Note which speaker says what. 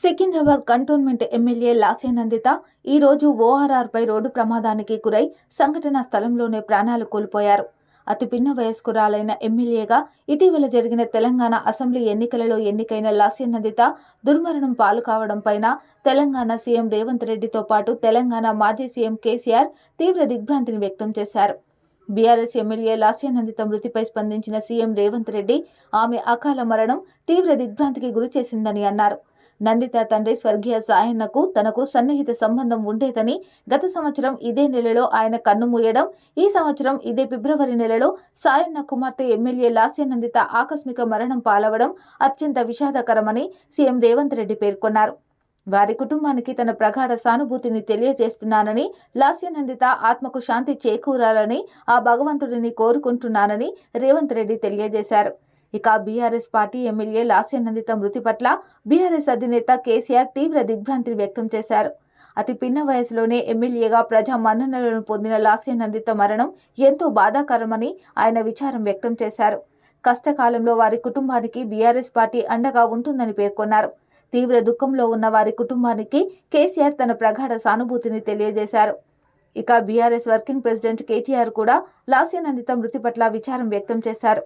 Speaker 1: Secunderabad cantonment MLA Lasya Nanditha ఈరోజు ఓఆర్ఆర్పై road ప్రమాదానికి గురై సంఘటనా స్థలంలోనే ప్రాణాలు కోల్పోయారు. అతి భిన్న వయస్కురాలైన ఎమ్మెల్యేగా ఇటీవల జరిగిన తెలంగాణ అసెంబ్లీ ఎన్నికలలో ఎన్నికైన లాస్యానందిత దుర్మరణం పాలు కావడం పైన తెలంగాణ సీఎం రేవంత్ రెడ్డితో పాటు తెలంగాణ మాజీ సీఎం కేసీఆర్ తీవ్ర దిగ్భ్రాంతిని వ్యక్తం చేశారు. బీఆర్ఎస్ ఎమ్మెల్యే లాస్యానందిత మృతిపై స్పందించిన సీఎం రేవంత్ రెడ్డి ఆమె అకాల మరణం తీవ్ర దిగ్భ్రాంతికి గురి చేసిందని అన్నారు. నందిత తండ్రి స్వర్గీయ సాయన్నకు తనకు సన్నిహిత సంబంధం ఉండేదని గత సంవత్సరం ఇదే నెలలో ఆయన కన్ను మూయడం ఈ సంవత్సరం ఇదే ఫిబ్రవరి నెలలో సాయన్న కుమార్తె ఎమ్మెల్యే లాస్య నందిత ఆకస్మిక మరణం పాలవడం అత్యంత విషాదకరమని సీఎం రేవంత్ రెడ్డి పేర్కొన్నారు. వారి కుటుంబానికి తన ప్రగాఢ సానుభూతిని తెలియజేస్తున్నానని లాస్యనందిత ఆత్మకు శాంతి చేకూరాలని ఆ భగవంతుడిని కోరుకుంటున్నానని రేవంత్ రెడ్డి తెలియజేశారు. ఇక బీఆర్ఎస్ పార్టీ ఎమ్మెల్యే లాస్యానందిత మృతి పట్ల బీఆర్ఎస్ అధినేత కేసీఆర్ తీవ్ర దిగ్భ్రాంతిని వ్యక్తం చేశారు. అతి పిన్న వయసులోనే ఎమ్మెల్యేగా ప్రజా మన్ననలను పొందిన లాస్యానందిత మరణం ఎంతో బాధాకరమని ఆయన విచారం వ్యక్తం చేశారు. కష్టకాలంలో వారి కుటుంబానికి బీఆర్ఎస్ పార్టీ అండగా ఉంటుందని పేర్కొన్నారు. తీవ్ర దుఃఖంలో ఉన్న వారి కుటుంబానికి కేసీఆర్ తన ప్రగాఢ సానుభూతిని తెలియజేశారు. ఇక బీఆర్ఎస్ వర్కింగ్ ప్రెసిడెంట్ కేటీఆర్ కూడా లాస్యానందిత మృతి పట్ల విచారం వ్యక్తం చేశారు.